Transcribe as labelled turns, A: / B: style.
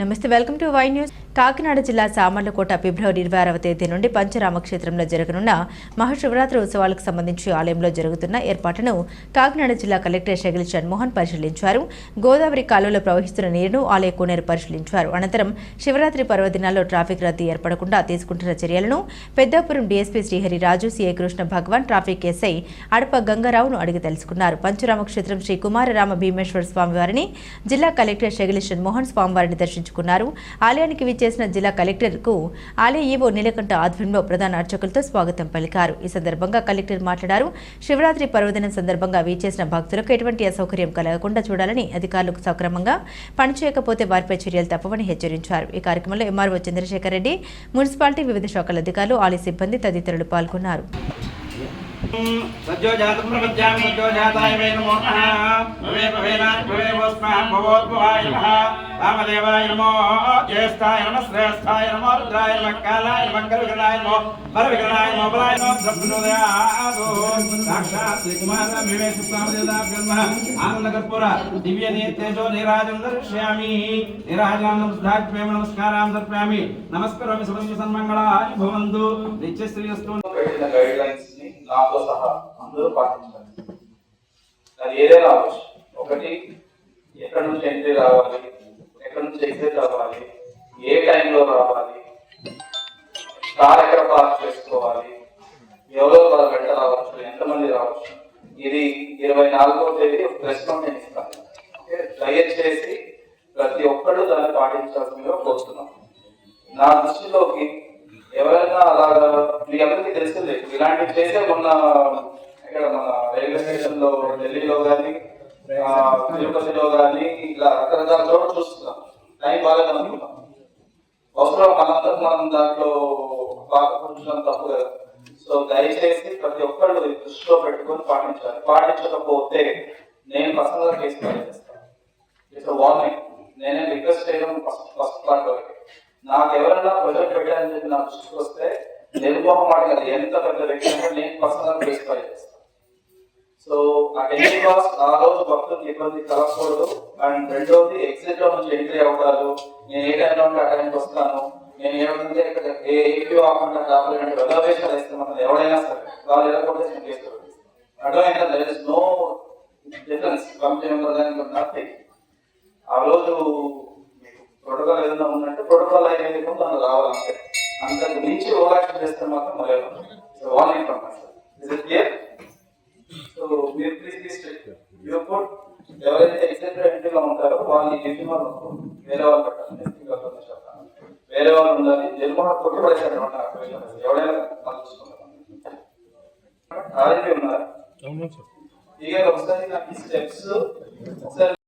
A: నమస్తే welcome to Y news. Kakinada జిల్లా సామర్లకోట ఫిబ్రవరి ఇరవై ఆరవ తేదీ నుండి పంచరామక్షేత్రంలో జరగనున్న మహాశివరాత్రి ఉత్సవాలకు సంబంధించి ఆలయంలో జరుగుతున్న ఏర్పాట్లను కాకినాడ జిల్లా కలెక్టర్ షగిల్ మోహన్ పరిశీలించారు. గోదావరి కాలువలో ప్రవహిస్తున్న నీరును ఆలయ కోనేరు పరిశీలించారు. అనంతరం శివరాత్రి పర్వదినాల్లో ట్రాఫిక్ రద్దీ ఏర్పడకుండా తీసుకుంటున్న చర్యలను Peddapuram DSP Srihari Raju CI Krishna Bhagavan traffic SI Adapa గంగారావును అడిగి తెలుసుకున్నారు. పంచరామక్షేత్రం శ్రీ కుమారరామ భీమేశ్వర స్వామివారిని జిల్లా కలెక్టర్ షగిలిషన్ మోహన్ స్వామివారిని దర్శించుకున్నారు ఆలయానికి విచ్చేసిన జిల్లా కలెక్టర్కు ఆలయ ఈవో నీలకంఠ ఆధ్వర్యంలో ప్రధాన అర్చకులతో స్వాగతం పలికారు. ఈ సందర్భంగా కలెక్టర్ మాట్లాడారు. శివరాత్రి పర్వదినం సందర్భంగా వీచేసిన భక్తులకు ఎటువంటి అసౌకర్యం కలగకుండా చూడాలని అధికారులకు సక్రమంగా పనిచేయకపోతే వారిపై చర్యలు తప్పవని హెచ్చరించారు. ఈ కార్యక్రమంలో ఎంఆర్ఓ చంద్రశేఖర్ రెడ్డి మున్సిపాలిటీ వివిధ శాఖల అధికారులు ఆలయ సిబ్బంది తదితరులు పాల్గొన్నారు.
B: సజ్జో జాతం ప్రపంచామి వే నమో నమః. భవే భవోద్భవాయ నమః. రామదేవాయ నమో జ్యేష్ఠాయ నమః శ్రేష్ఠాయ నమో రుద్రాయ నమః కాలాయ నమః కరుగణాయ నమో పరవిగ్రహాయ నమో బలాయ నమో బ్రహ్మణోదయాదో సాక్షాత్ శ్రీ వివేక స్వామిదేవతాభ్యం నమః ఆనంద కర్పూర దివ్య తేజో నీరాజం దర్శయామి. నీరాజానం సన్మంగళాని భవంతు. నిత్య శ్రీయస్తు
C: పెట్టిన గైడ్ లైన్స్ని నాతో సహా అందరూ పాటించాలి అది ఏదైనా ఒకటి ఎక్కడి నుంచి ఎంట్రీ రావాలి? ఎక్కడి నుంచి ఎగ్జిట్ అవ్వాలి? ఏ టైంలో రావాలి? కార్ ఎక్కడ పార్క్ చేసుకోవాలి. ఎవరో వాళ్ళ వెంట రావచ్చు ఎంతమంది రావచ్చు? ఇది ఇరవై నాలుగో తేదీ ప్రెస్ నోట్ నేను ఇస్తాను. దయచేసి ప్రతి ఒక్కరు దాన్ని పాటించాల్సిందిగా కోరుతున్నాం. నా దృష్టిలోకి ఎవరైనా అలాగా మీ అందరికీ తెలిసింది ఇలాంటివి చేసే మొన్న ఇక్కడ మన రైల్వే స్టేషన్లో ఢిల్లీలో కానీ తిరుపతిలో కానీ ఇలా రకరకాల చోట్ల చూస్తున్నాం. టైం బాగా అనుకుంటాం అవసరం మనం దాంట్లో బాగా కూర్చోడం తప్పు కదా సో దయచేసి ప్రతి ఒక్కళ్ళు దృష్టిలో పెట్టుకొని పాటించాలి. పాటించకపోతే నేను పర్సనల్గా కేసు ఫైల్ చేస్తాను. ఇట్స్ వార్నింగ్ నేనే రిక్వెస్ట్ చేయడం ఫస్ట్ ఫస్ట్ పార్ట్ వరకు. నాకు ఎవరైనా ప్రజలు పెట్టాలని చెప్పి నా దృష్టికి వస్తే నిర్మోహం కదా. ఎంత పెద్ద వ్యక్తి నేను పర్సనల్ కేసు ఫైల్ చేస్తాను. సో ఆ ఎన్ని ఆ రోజు భక్తులకు ఇబ్బంది కలగకూడదు. అండ్ రెండోది ఎగ్జిట్లో నుంచి ఎంట్రీ అవుతారు నేను ఏ టైంలో ఉంటే ఆ టైంకి వస్తాను. నేను ఏమంటే ఇక్కడ ఏ ఏపీ ఆకుండా కావాలంటే రిజర్వేషన్ ఇస్తే మనం ఎవరైనా సరే వాళ్ళు ఎలాగొంటే నేను చేస్తారు పెట్టేస్తాను అర్థమైనా there is no difference company nothing ఆ రోజు మీకు ప్రోటోకాల్ ఏదైనా ఉందంటే ప్రోటోకాల్ అయిపోయింది ముందు దాన్ని రావాలంటే అంతకు మించి ఓవరాక్షన్ చేస్తే మాత్రం మొదలు so warning from is it clear so మీరు ప్లీజ్ ప్లీజ్ యూపర్ ఎవరైతే ఎగ్జాక్ట్ ఎంట్రీలో ఉంటారో వాళ్ళని నిర్మాణం వేరే వాళ్ళు పెట్టాలి వేరే వాళ్ళు ఉండాలి. నిర్మాణం కొట్టుబడేసాడు ఎవరైనా ఆల్రెడీ ఉన్నారు. ఇక ఒకసారి నాకు ఈ స్టెప్స్ ఒకసారి